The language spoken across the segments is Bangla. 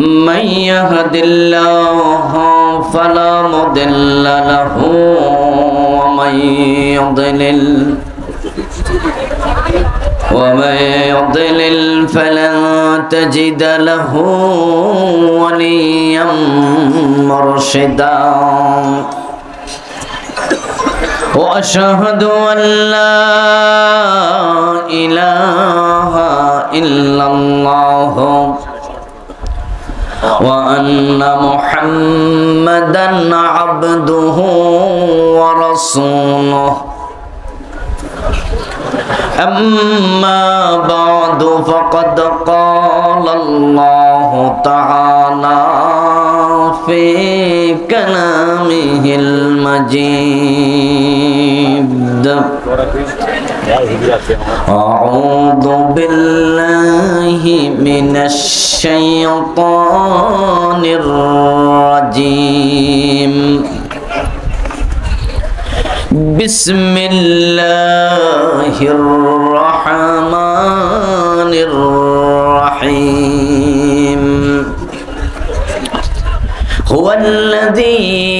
من يهد الله فلا مضل له ومن يضلل ومن يضلل فلن تجد له وليا مرشدا. وأشهد أن لا إله إلا الله وأن محمدا عبده ورسوله. أما بعد فقد قال الله تعالى في كلامه المجيد. أعوذ بالله من الشيطان الرجيم. بسم الله الرحمن الرحيم. هو الذي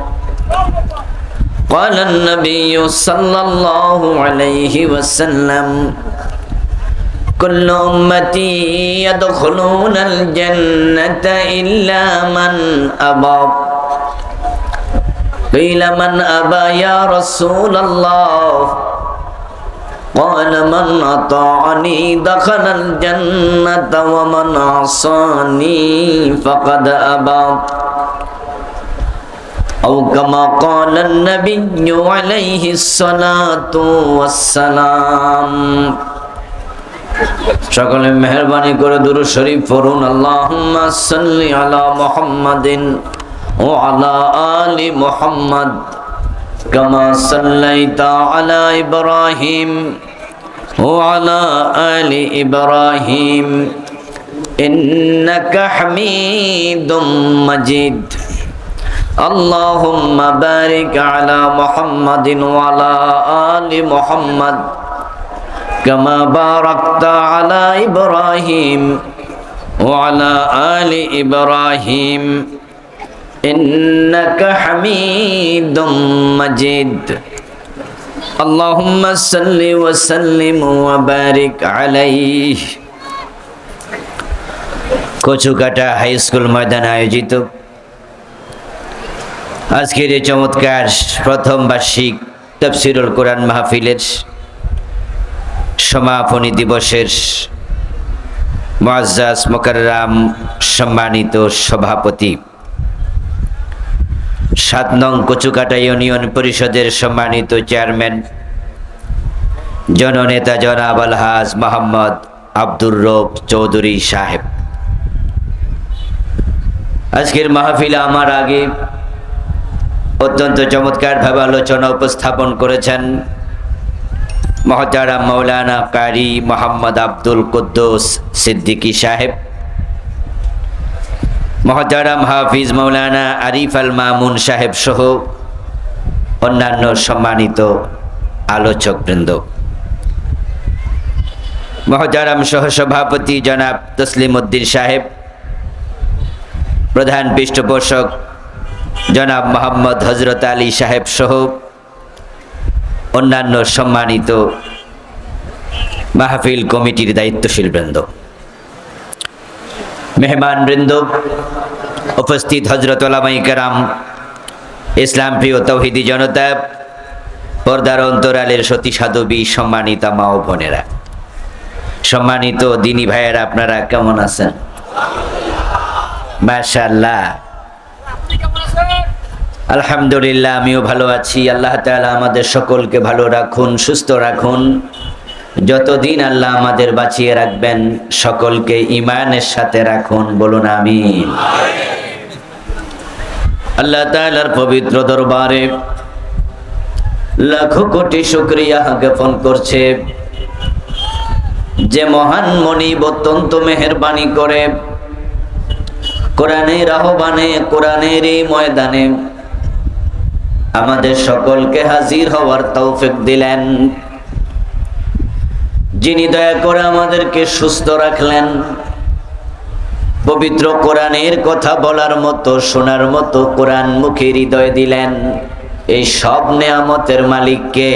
قال النبي صلى الله عليه وسلم كل أمتي يدخلون الجنة إلا من أبى. قيل من أبى يا رسول الله؟ قال من أطاعني دخل الجنة ومن عصاني فقد أبى. أو كما قال النبي عليه الصلاة والسلام সকলে মেহরবানি করে দুরু শরীফ পড়ুন আল্লাহুম্মা সাল্লি আলা মুহাম্মাদিন ওয়া আলা আলি মুহাম্মাদ কামা সাল্লাইতা আলা ইব্রাহিম ওয়া আলা আলি ইব্রাহিম ইন্নাকা হামিদুম মাজিদ اللهم بارك على محمد وعلى آل محمد كما باركت على إبراهيم وعلى آل إبراهيم إنك حميد مجيد اللهم صل وسلم وبارك عليه কচুকাটা হাই স্কুল ময়দানে আয়োজিত আজকের এই চমৎকার প্রথম বার্ষিক তফসিরুল কোরআন মাহফিলের সমাপনী দিবসের মুআজ্জাজ মোকাররাম সম্মানিত সভাপতি। সাত নং কচুকাটা ইউনিয়ন পরিষদের সম্মানিত চেয়ারম্যান, জননেতা জনাব আলহাজ মোহাম্মদ আব্দুর রব চৌধুরী সাহেব। আজকের মাহফিলে আমার আগে অত্যন্ত চমৎকারভাবে আলোচনা উপস্থাপন করেছেন মহতারাম মৌলানা কারি মোহাম্মদ আব্দুল কুদ্দুস সিদ্দিকী সাহেব, মহতারাম হাফিজ মৌলানা আরিফ আল মামুন সাহেব সহ অন্যান্য সম্মানিত আলোচকবৃন্দ। মহতারাম সহসভাপতি জনাব তসলিম উদ্দিন সাহেব, প্রধান পৃষ্ঠপোষক জনাব মোহাম্মদ হজরত আলী সাহেব সহ অন্যান্য সম্মানিত মাহফিল কমিটির দায়িত্বশীল বৃন্দ। মেহমান বৃন্দ, উপস্থিত হজরত ওলামাই কেরাম, ইসলাম প্রিয় তৌহিদি জনতা, পর্দার অন্তরালের সতী সাধবী সম্মানিতা মা ও বোনেরা। সম্মানিত দিনী ভাইয়েরা, আপনারা কেমন আছেন? মাশাল্লাহ আলহামদুলিল্লাহ, আমিও ভালো আছি। আল্লাহ তাআলা আমাদের সকলকে ভালো রাখুন, সুস্থ রাখুন। যতদিন আল্লাহ আমাদের বাঁচিয়ে রাখবেন, সকলকে ইমানের সাথে রাখুন। বলুন আমি আল্লাহ তাআলার পবিত্র দরবারে লাখো কোটি শুক্রিয়া জ্ঞাপন করছে। যে মহান মনিব অত্যন্ত মেহরবানি করে, কোরআনের আহ্বানে, কোরআনের এই ময়দানে আমাদের সকলকে হাজির হওয়ার তৌফিক দিলেন। যিনি দয়া করে আমাদেরকে সুস্থ রাখলেন, পবিত্র কোরআনের কথা বলার মতো, শোনার মতো কোরআন মুখে হৃদয় দিলেন। এই সব নেয়ামতের মালিককে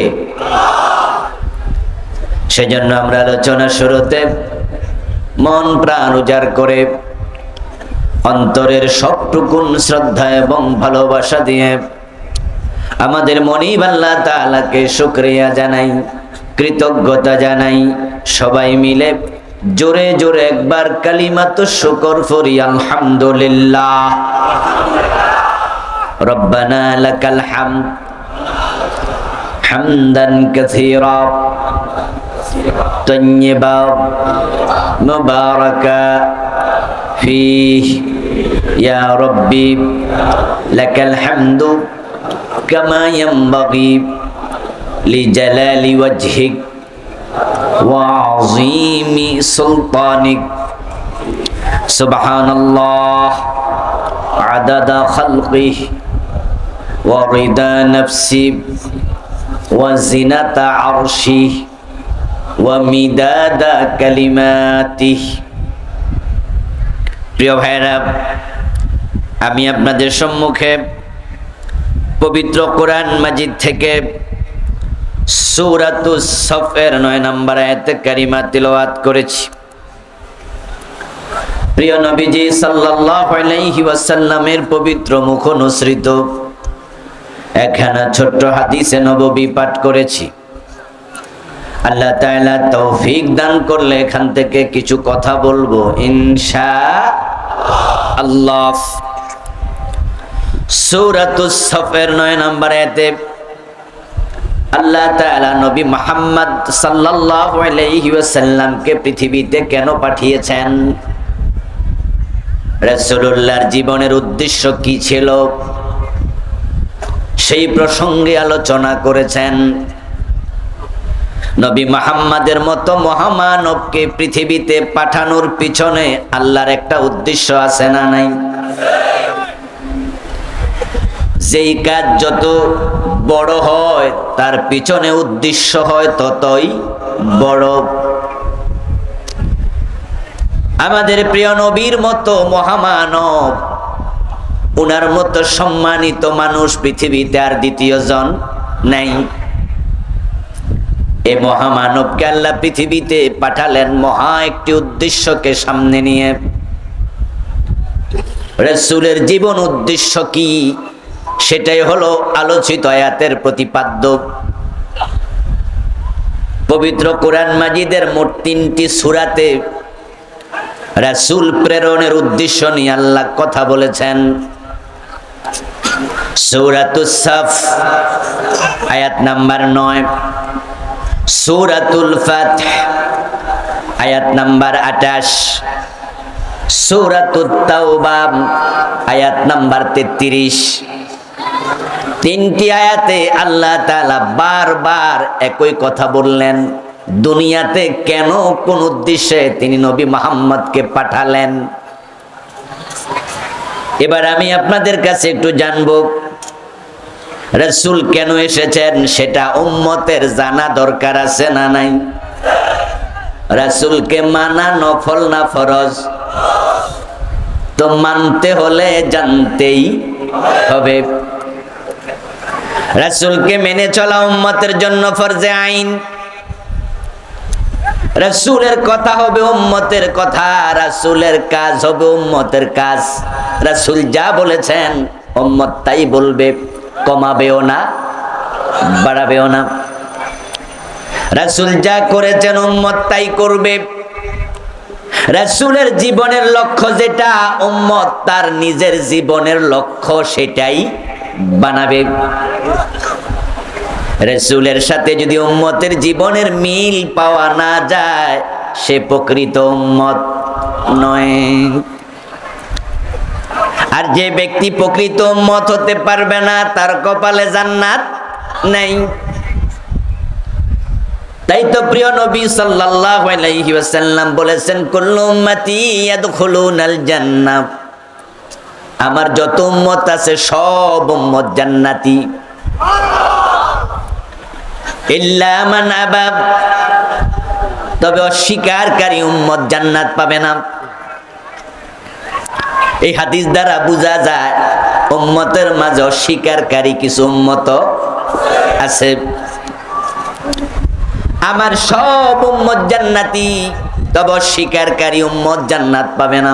সেজন্য আমরা আলোচনা শুরুতে মন প্রাণ উজাড় করে অন্তরের সবটুকুন শ্রদ্ধা এবং ভালোবাসা দিয়ে আমাদের মনিব আল্লাহ তাআলাকে শুকরিয়া জানাই কৃতজ্ঞতা জানাই সবাই মিলে জোরে জোরে একবার কালিমাত শুকর ফরি আলহামদুলিল্লাহ রব্বানা লাকাল হামদ হামদান কাসীরা طيبا مباركا فيه يا ربي لك الحمد كما ينبغي لجلال وجهك وعظيم سلطانك سبحان الله عدد خلقه ورضا نفسه وزنة عرشه ومداد كلماته প্রিয় ভাইরা আমি আপনাদের সম্মুখে পবিত্র কোরআন মাজিদ থেকে সূরাতুস সফের নয় নম্বর আয়াতে কারিমা তিলাওয়াত করেছি। প্রিয় নবীজি সাল্লাল্লাহু আলাইহি ওয়াসাল্লামের পবিত্র মুখ অনুসৃত একখানা ছোট্ট হাদিসে নববী পাঠ করেছি। আল্লাহ তাআলা তৌফিক দান করলে এখান থেকে কিছু কথা বলব। ইনশা আল্লাহ। সূরাতুস সফের নয় নম্বর আয়াতে আল্লাহ তাআলা নবী মুহাম্মদ সাল্লাল্লাহু আলাইহি ওয়াসাল্লামকে পৃথিবীতে কেন পাঠিয়েছেন? রাসূলুল্লাহর জীবনের উদ্দেশ্য কি ছিল? সেই প্রসঙ্গে আলোচনা করেছেন। নবী মুহাম্মাদের মতো মহামানবকে পৃথিবীতে পাঠানোর পিছনে আল্লাহর একটা উদ্দেশ্য আছে না নাই? যেই কাজ যত বড় হয়, তার পিছনে উদ্দেশ্য হয় ততই বড়। আমাদের প্রিয় নবীর মতো মহামানব, উনার মতো সম্মানিত মানুষ পৃথিবীতে আর দ্বিতীয় জন নাই। এ মহামানবকে আল্লাহ পৃথিবীতে পাঠালেন মহা একটি উদ্দেশ্যকে সামনে নিয়ে। রসুলের জীবন উদ্দেশ্য কি? সেটাই হলো আলোচিত আয়াতের প্রতিপাদ্য। পবিত্র কোরআন মাজিদের মোট তিনটি সুরাতে রাসুল প্রেরণের উদ্দেশ্য নিয়ে আল্লাহ কথা বলেছেন। সৌরাতুসাফ আয়াত নাম্বার নয়। সৌরাতুল ফাত আয়াত নাম্বার আটাশ সৌরাতুত আয়াত নাম্বার তেত্রিশ। তিনটি আয়াতে আল্লাহ তাআলা বারবার একই কথা বললেন। দুনিয়াতে কেন কোন উদ্দেশ্যে তিনি নবী মোহাম্মদকে পাঠালেন? এবার আমি আপনাদের কাছে একটু জানব, রসুল কেন এসেছেন সেটা উম্মতের জানা দরকার আছে না নাই? রাসুলকে মানা নফল না ফরজ? তো মানতে হলে জানতেই হবে। রাসুলকে মেনে চলা উম্মতের জন্য ফরজে আইন। রাসূলের কথা হবে উম্মতের কথা, রাসূলের কাজ হবে উম্মতের কাজ। রাসূল যা বলেছেন, উম্মত তাই বলবে, কমাবেও না, বাড়াবেও না। রাসূল যা করেছেন, উম্মত তাই করবে। রাসূলের জীবনের লক্ষ্য যেটা, উম্মত তার নিজের জীবনের লক্ষ্য সেটাই বানাবে। রসুলের সাথে যদি উম্মতের জীবনের মিল পাওয়া না যায়, সে প্রকৃত উম্মত নয়। আর যে ব্যক্তি প্রকৃত উম্মত হতে পারবে না, তার কপালে জান্নাত নেই। তাই তো প্রিয় নবী সাল্লাল্লাহু আলাইহি ওয়াসাল্লাম বলেছেন, কুল্লু উম্মতি ইয়াদখুলুনাল জান্নাহ। আমার যত উম্মত আছে, সব উম্মত জান্নাতি। তবে অস্বীকারী উম্মত জান্নাত পাবে না। এই হাদিস দ্বারা বোঝা যায়, উম্মতের মাঝে অস্বীকারী কিছু উম্মত আছে। আমার সব উম্মত জান্নাতি, তবে অস্বীকারী উম্মত জান্নাত পাবে না।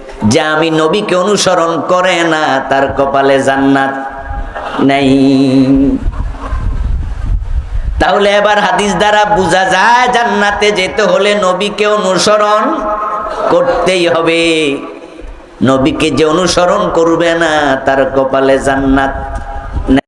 যে আমি নবীকে অনুসরণ করে না, তার কপালে জান্নাত নেই। তাহলে এবার হাদিস দ্বারা বোঝা যায়, জান্নাতে যেতে হলে নবীকে অনুসরণ করতেই হবে। নবীকে যে অনুসরণ করবে না, তার কপালে জান্নাত